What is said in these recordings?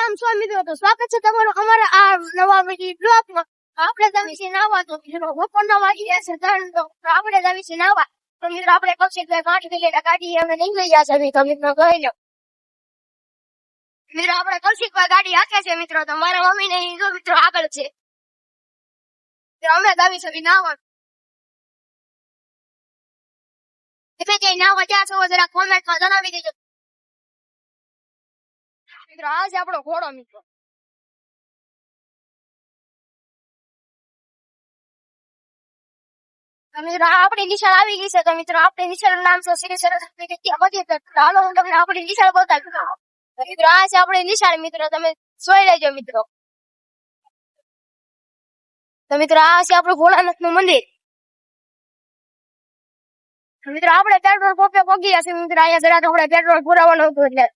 કેમ સ્વામી તો સ્વાગત છે તમારું અમારા આ નવા બ્લોગમાં. આપણે તમે છે નાવા તો બપોરના વાગી ગયા છે ત્રણ તો. આપણે તમે છે નાવા. તો મિત્રો, આપણે બે ગાંઠ ગયેલા ગાડી અમે નીકળી ગયા છે, મિત્રો. મિત્રો કહી લો. મિત્રો, આપણે કૌશિક ગાડી હાથે છે, મિત્રો. તો મારા મમ્મી ને જો, મિત્રો, આગળ છે. અમે દાવી છે નાવા. તમે કઈ નાવા ક્યાં છો, જરા કોમેન્ટમાં જણાવી દેજો. મિત્રો આ છે આપણો ઘોડો મિત્રો. મિત્રો આપણી નિશાળ આવી ગઈ છે. તો મિત્રો, આપણી નિશાળ નામ છે? શ્રી સરસ્વતી હાલો, હું તમને આપણી નિશાળ બતાવી. મિત્રો, આ છે આપણી નિશાળ, મિત્રો, તમે જોઈ લેજો, મિત્રો. તો મિત્રો, આ છે આપણું ભોળાનાથનું મંદિર મિત્રો, આપણે પેટ્રોલ પંપે પગી ગયા છે મિત્રો, અહીંયા જરાક આપણે પેટ્રોલ પુરાવાનું હતું એટલે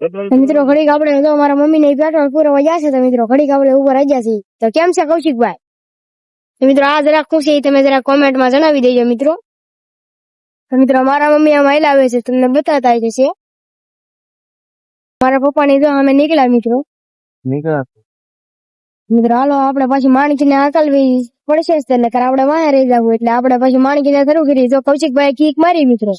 મિત્રો ઘડીક આપણે તો મારા મમ્મી ને પેટ્રોલ પૂરો છે તો મિત્રો ઘડીક આપણે ઊભા રહી જશે તો કેમ છે કૌશિકભાઈ? તો મિત્રો આ જરાક ખુશી તમે જરા કોમેન્ટમાં જણાવી દેજો મિત્રો. તો મિત્રો મારા મમ્મી આમ આવે છે તમને બતાતા આવી છે મારા પપ્પાની તો અમે નીકળ્યા મિત્રો. નીકળ્યા મિત્રો હાલો આપણે પાછી માણકી ને આકલવી પડશે જ આપણે વાહે રહી જવું એટલે આપણે પાછી માણકી ને શરૂ કરી. જો કૌશિકભાઈ કીક મારી મિત્રો.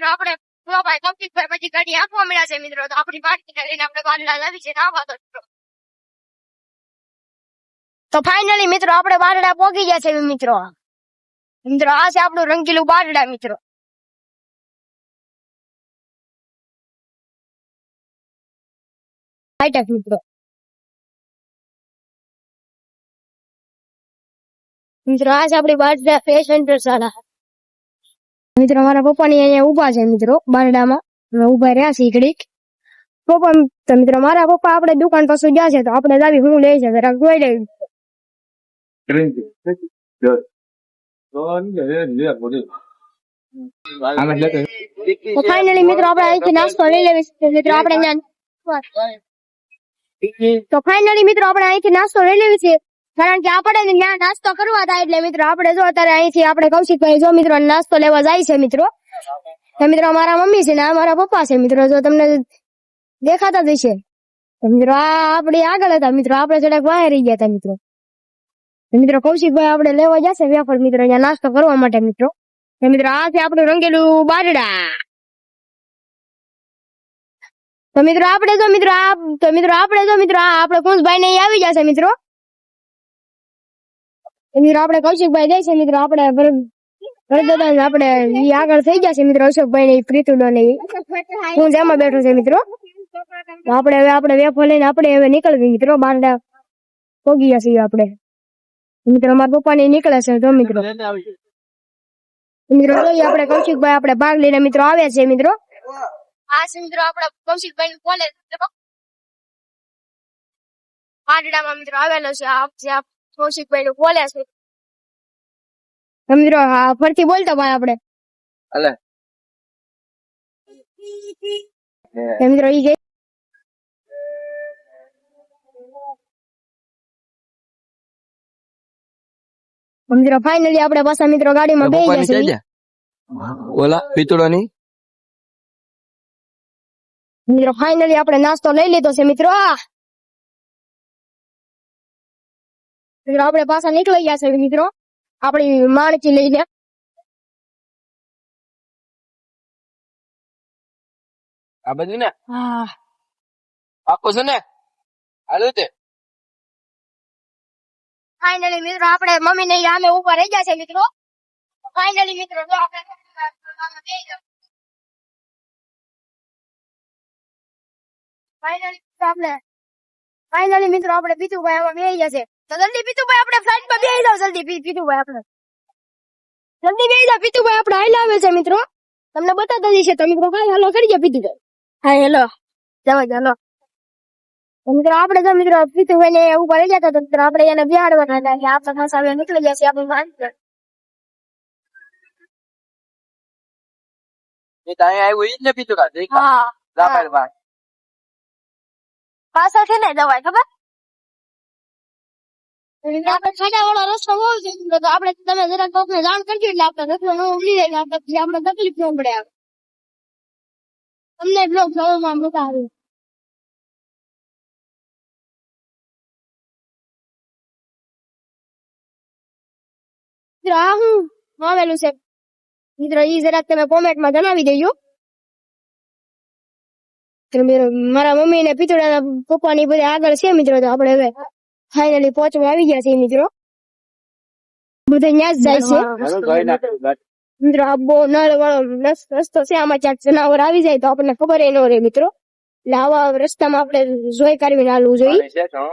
મિત્રો, આપણે ભાઈ કૌશિકભાઈ પછી ગાડી આપવા મળ્યા છે મિત્રો. તો આપણી પાર્ટી લઈને આપણે બારલા લાવી છે. આવવા તો તો ફાઇનલી મિત્રો, આપણે બારડા પોગી ગયા છે મિત્રો. મિત્રો, આ છે આપણું રંગીલું બારડા મિત્રો. હાઈટેક મિત્રો. મિત્રો, આ છે આપણી બારડા ફેશન શાળા મિત્રો, મારા પપ્પાની અહીંયા ઊભા છે મિત્રો, બારડામાં. ઊભા રહ્યા છે ઘડીક. પપ્પા તો મિત્રો, મારા પપ્પા આપણે દુકાન પાછું ગયા છે, તો આપણે જાવી હું લઈ છે જરાક જોઈ તો ફાઇનલી મિત્રો, આપણે અહીંથી નાસ્તો લઈ લેવી મિત્રો, આપણે તો ફાઇનલી મિત્રો, આપણે અહીંથી નાસ્તો લઈ લેવી છે. કારણ કે આપણે ત્યાં નાસ્તો કરવા થાય એટલે મિત્રો, આપણે જો અત્યારે અહીંથી આપણે કૌશિકભાઈ જો મિત્રો નાસ્તો લેવા જાય છે મિત્રો. મિત્રો મારા મમ્મી છે ને મારા પપ્પા છે મિત્રો, જો તમને દેખાતા જ હશે. મિત્રો, આ આપણે આગળ હતા મિત્રો, આપણે થોડાક વાહે રહી ગયા હતા મિત્રો. મિત્રો, કૌશિકભાઈ આપણે લેવા જશે વેફર મિત્રો, અહીંયા નાસ્તો કરવા માટે મિત્રો. મિત્રો, આ છે આપણું રંગેલું બારડા. તો મિત્રો, આપણે જો મિત્રો, આ તો મિત્રો, આપણે જો મિત્રો, આ આપણે કુંજભાઈ ને આવી જશે મિત્રો. મિત્રો આપણે કૌશિકભાઈ જાય છે મિત્રો આપણે વરદાદા આપણે ઈ આગળ થઈ ગયા છે મિત્રો અશોકભાઈ ને પ્રીતુડો ને હું જેમાં બેઠો છે મિત્રો. આપણે હવે આપણે વેફો લઈને આપણે હવે નીકળવી મિત્રો. બારડા પોગી ગયા છીએ આપણે. મિત્રો મારા પપ્પા ને નીકળે છે જો મિત્રો. મિત્રો જોઈએ આપણે કૌશિકભાઈ આપણે ભાગ લઈને મિત્રો આવ્યા છે મિત્રો. આ છે મિત્રો આપણા કૌશિકભાઈ નું કોલેજમાં મિત્રો આવેલો છે આપ જે કૌશિકભાઈ નું બોલે છે. મિત્રો હા ફરતી બોલતો ભાઈ આપણે. અલે. મિત્રો ઈ ગઈ મિત્રો ફાઇનલી આપણે પાછા મિત્રો ગાડીમાં બેસી જશે ઓલા પિતળોની? મિત્રો ફાઇનલી આપણે નાસ્તો લઈ લીધો છે મિત્રો. આ મિત્રો આપણે પાછા નીકળી ગયા છે મિત્રો. આપણી માણકી લઈને. આ બધું ને? હા. આખું છે ને? હાલું તે. ફાઇનલી મિત્રો આપણે મમ્મી ને આમે ઊભા રહી ગયા છે મિત્રો. ફાઇનલી મિત્રો જો આપણે ફાઇનલી આપણે ફાઇનલી મિત્રો આપણે પીતુભાઈ આમાં બે ગયા છે. તો જલ્દી પીતુભાઈ આપણે ફ્લાઇટમાં બેહી જાવ જલ્દી પીતુભાઈ આપણે. જલ્દી બેહી જાવ પીતુભાઈ આપણે હાલ આવે છે મિત્રો. તમને બતાતા છે તો મિત્રો કાંઈ હાલો કરી જાય પીતુભાઈ. હા હેલો. જાઓ ચાલો મિત્રો આપણે તો મિત્રો પીતુભાઈ ને ઉપર રહી જતા તો મિત્રો આપણે એને બિહાડવાના હતા. આપણે ખાસ આવે નીકળી જશે આપણે માણસ એ તો અહીંયા આવ્યું જ ને હા. પાછળ છે ને દવાઈ ખબર? આપણે ખાડા વાળો રસ્તો બહુ છે. તો આપણે તમે જરાક કોકને જાણ કરજો એટલે આપણે રસ્તો ન ઉગડી જાય આપણે પછી આપણે તકલીફ ન પડે તમને બ્લોગ જોવામાં મજા આવે. મિત્રો હું આવેલું છે. મિત્ર, ઈ જરાક તમે કોમેન્ટમાં જણાવી દેજો. મારા મમ્મી ને પિતોડાના પપ્પાની બધા આગળ છે મિત્રો, તો આપણે હવે ફાઇનલી પહોંચવા આવી ગયા છે મિત્રો. બધા ત્યાં જાય છે. મિત્રો આ બહુ નળ વાળો રસ્તો છે. આમાં ક્યાંક જનાવર આવી જાય તો આપણને ખબર ન રહે મિત્રો. એટલે આવા રસ્તામાં આપણે જોઈ કરીને હાલવું જોઈએ. તો.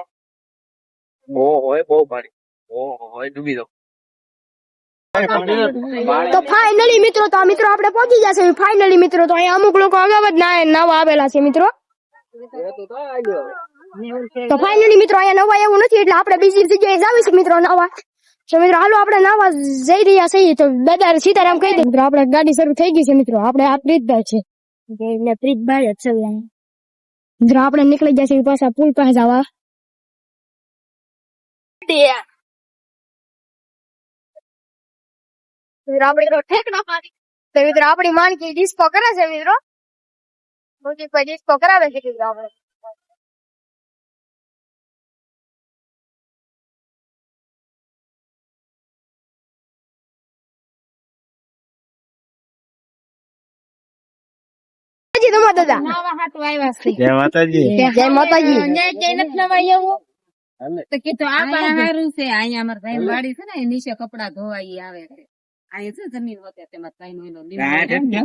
બહુ હોય બહુ પાણી. બહુ હોય ડૂબી દો તો ફાઇનલી મિત્રો તો મિત્રો આપણે પહોંચી જશે ફાઇનલી મિત્રો તો અહીંયા અમુક લોકો અગાઉ જ ના નાવા આવેલા છે મિત્રો. તો ફાઇનલી મિત્રો અહીંયા નવા એવું નથી એટલે આપણે બીજી જગ્યાએ જાવીશું મિત્રો નવા. તો મિત્રો હાલો આપણે નાવા જઈ રહ્યા છીએ તો દાદા સીતારામ કહી દે. મિત્રો આપણે ગાડી શરૂ થઈ ગઈ છે મિત્રો. આપણે આ પ્રીતભાઈ છે. એટલે પ્રીતભાઈ જ છે મિત્રો આપણે નીકળી જશે પાછા પુલ પાસે જવા. આપણે તો મિત્રો આપણી માનકી ડિસ્કો કરે છે મિત્રો. મોટી કોઈ ડિસ્કો કરાવે છે મિત્રો આપણે. હજી તમારા દાદા. નાવા હાટુ આવ્યા છે. જય માતાજી. જય માતાજી. ન્યાય જઈ નથી નવાય એવું તો આ પણ સારું છે. અહીંયા અમાર ભાઈ વાડી છે ને એ નીચે કપડા ધોવાય આવે છે. અહીંયા છે જમીન હોતે તેમાં કઈ નો લીમડો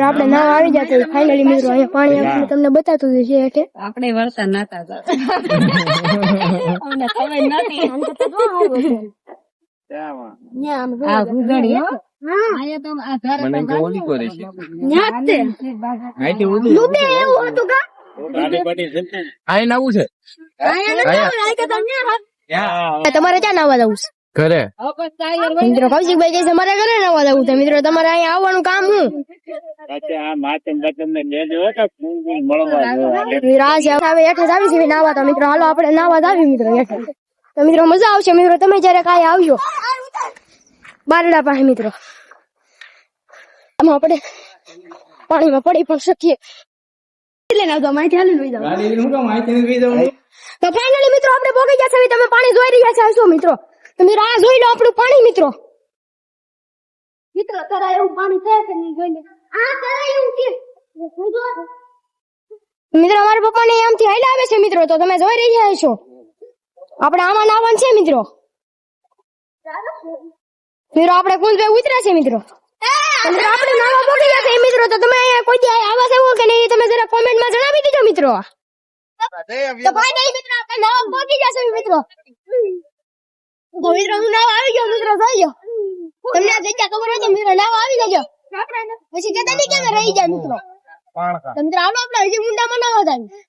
આપણે નાવા આવી જતો ફાઈનલી મિત્રો અહીંયા પાણી આપણે તમને બતાતું છે એટલે આપણે વળતા નાતા હતા તમારે ક્યાં નાવા જવું છે? ઘરે. મિત્રો કૌશિકભાઈ કહે છે મારે ઘરે નવા જવું છે. મિત્રો તમારે અહીંયા આવવાનું કામ હું? નાવા તો મિત્રો હાલો આપણે નાવા જ આવી મિત્રો તો મિત્રો મજા આવશે મિત્રો તમે જયારે કાંઈ આવજો. બારડા પાસે મિત્રો. આમાં આપણે પાણીમાં પડી પણ શકીએ. એટલે ના તો માહિતી હાલી લઈ જાવ તો ફાઇનલી મિત્રો આપણે પોગી ગયા છે. તમે પાણી જોઈ રહ્યા છો. શું મિત્રો? તો મિત્રો આ જોઈ લો આપણું પાણી મિત્રો. મિત્રો તારા એવું પાણી છે કે નહીં જોઈ લે આ તારા એવું કે મિત્રો અમારા પપ્પાને આમથી હાલ્યા આવે છે મિત્રો. તો તમે જોઈ રહ્યા છો આપણે આમાં નાવાનું છે મિત્રો. મિત્રો આપણે કુંજભાઈ ઉતર્યા છે મિત્રો. મિત્રો આપણે નાવા ગયા છે મિત્રો તો તમે અહીંયા કોઈ દી આવા છે કે નહીં તમે જરા કોમેન્ટમાં જણાવી દીજો મિત્રો. તો ફાઇનલી મિત્રો આપણે નાવા ગયા છે મિત્રો. મિત્રો હું નાવા આવી ગયો મિત્રો જોઈ ગયો તમને આ જગ્યા ખબર હોય તો મિત્રો નાવા આવી જજો. પછી કહેતા નહીં કે અમે રહી જાય મિત્રો. તો મિત્રો આપણે હજી ઊંડામાં નાવા જાય